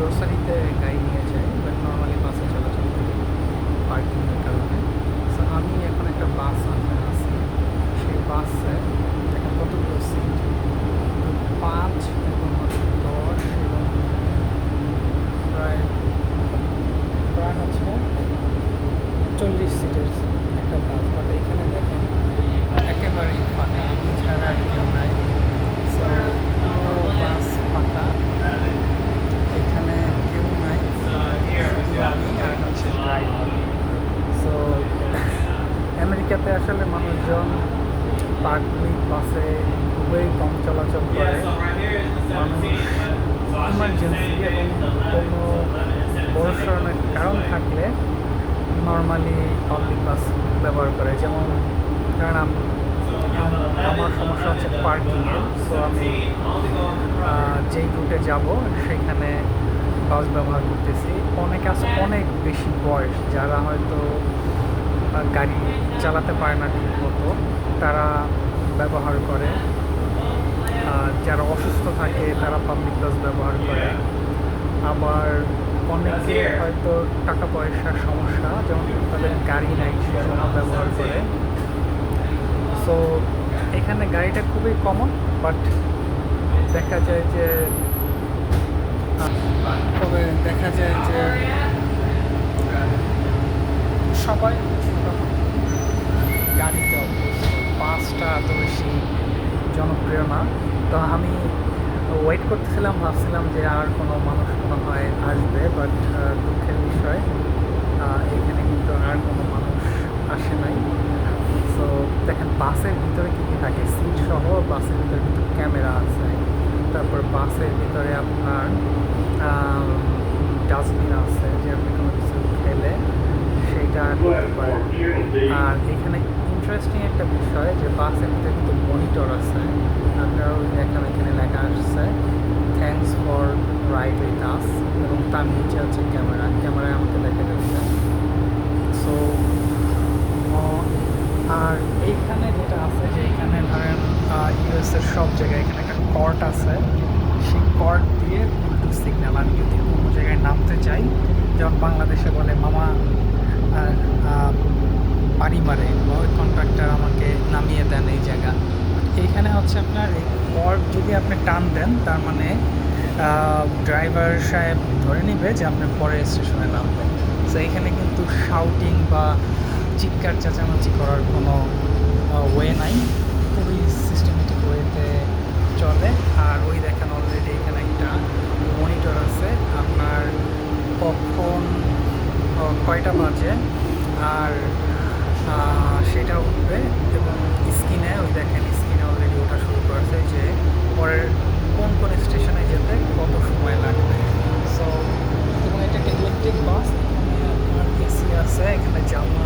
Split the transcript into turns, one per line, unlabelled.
গ্রোসারিতে গাড়ি নিয়ে যায় বাট নর্মালি বাসে চলাচল করি পার্কিংয়ের কারণে। সো আমি এখন একটা বাস আনতে আসি। সেই বাসে এখন কতগুলো সিট পাঁচ এবং দশ এবং প্রায় প্রায় হচ্ছে চল্লিশ সিটের একটা বাস বাট এখানে দেখেন, একেবারেই ফাঁকা ছাড়া আর কেউ নাই সো পুরো বাস ফাঁকা এখানে কেউ নাই
শুধু আমি আর হচ্ছে ড্রাইভার
সো আমেরিকাতে আসলে মানুষজন পাবলিক বাসে খুবই কম চলাচল করে।
মানুষ ইমার্জেন্সি এবং কোনো বড় ধরনের কারণ
থাকলে নর্মালি পাবলিক বাস ব্যবহার করে। যেমন কারণ আম-
আম- আমার সমস্যা হচ্ছে পার্কিংয়ের সো আমি
যেই রুটে যাব সেখানে বাস ব্যবহার করতেছি। অনেক আছে অনেক বেশি বয়স যারা হয়তো গাড়ি চালাতে পারে না ঠিক মতো, তারা ব্যবহার করে। যারা অসুস্থ থাকে, তারা পাবলিক বাস ব্যবহার করে। আবার অনেকে হয়তো টাকা পয়সার সমস্যা, যেমন তাদের গাড়ি নাই, সে সময় ব্যবহার করে। সো এখানে গাড়িটা খুবই কমন বাট দেখা যায় যে, তবে দেখা যায় যে সবাই গাড়িতে বাসটা এত বেশি জনপ্রিয় না। তো আমি ওয়েট করতেছিলাম ভাবছিলাম যে আর কোনো মানুষ মনে হয় আসবে বাট দুঃখের বিষয় এখানে কিন্তু আর কোনো মানুষ আসে নাই। সো দেখেন বাসের ভিতরে কী কী থাকে? সিট সহ বাসের ভিতরে কিন্তু ক্যামেরা আছে। তারপর বাসের ভিতরে আপনার ডাস্টবিন আছে যে আপনি কোনো কিছু খেলে সেইটা করতে পারেন আর এখানে ইন্টারেস্টিং একটা বিষয় যে বাসের ভিতরে কিন্তু মনিটর আছে। আপনারাও দেখেন এখানে লেখা আসছে thanks for ride with us এবং তার নিচে আছে ক্যামেরা ক্যামেরায় আমাকে দেখা যাচ্ছে। সো আর এইখানে যেটা আছে যে এখানে ধরেন ইউএসের সব জায়গায় এখানে একটা কর্ট আছে। সেই কর্ট দিয়ে উল্টো সিগন্যাল আমি যদি কোনো জায়গায় নামতে চাই যেমন বাংলাদেশে বলে মামা আহ, মারে বা ওই কন্ট্রাক্টর আমাকে নামিয়ে দেন এই জায়গা। এইখানে হচ্ছে আপনার এই কর্ড যদি আপনি টান দেন, তার মানে ড্রাইভার সাহেব ধরে নিবে যে আপনি পরের স্টেশনে নামবেন তো এখানে কিন্তু শাউটিং বা চিৎকার, চেঁচামেচি করার কোনো ওয়ে নাই। খুবই সিস্টেমেটিক ওয়েতে চলে। আর ওই দেখেন অলরেডি এখানে একটা মনিটর আছে। আপনার কখন কয়টা বাজে? সেটা উঠবে এবং স্কিনে, ওই দেখেন, স্কিনে অলরেডি ওঠা শুরু করেছে যে পরের কোন কোন স্টেশনে যেতে কত সময় লাগবে। সো এবং এটা ইলেকট্রিক বাস এখানে আপনার এসি আছে, এখানে জামা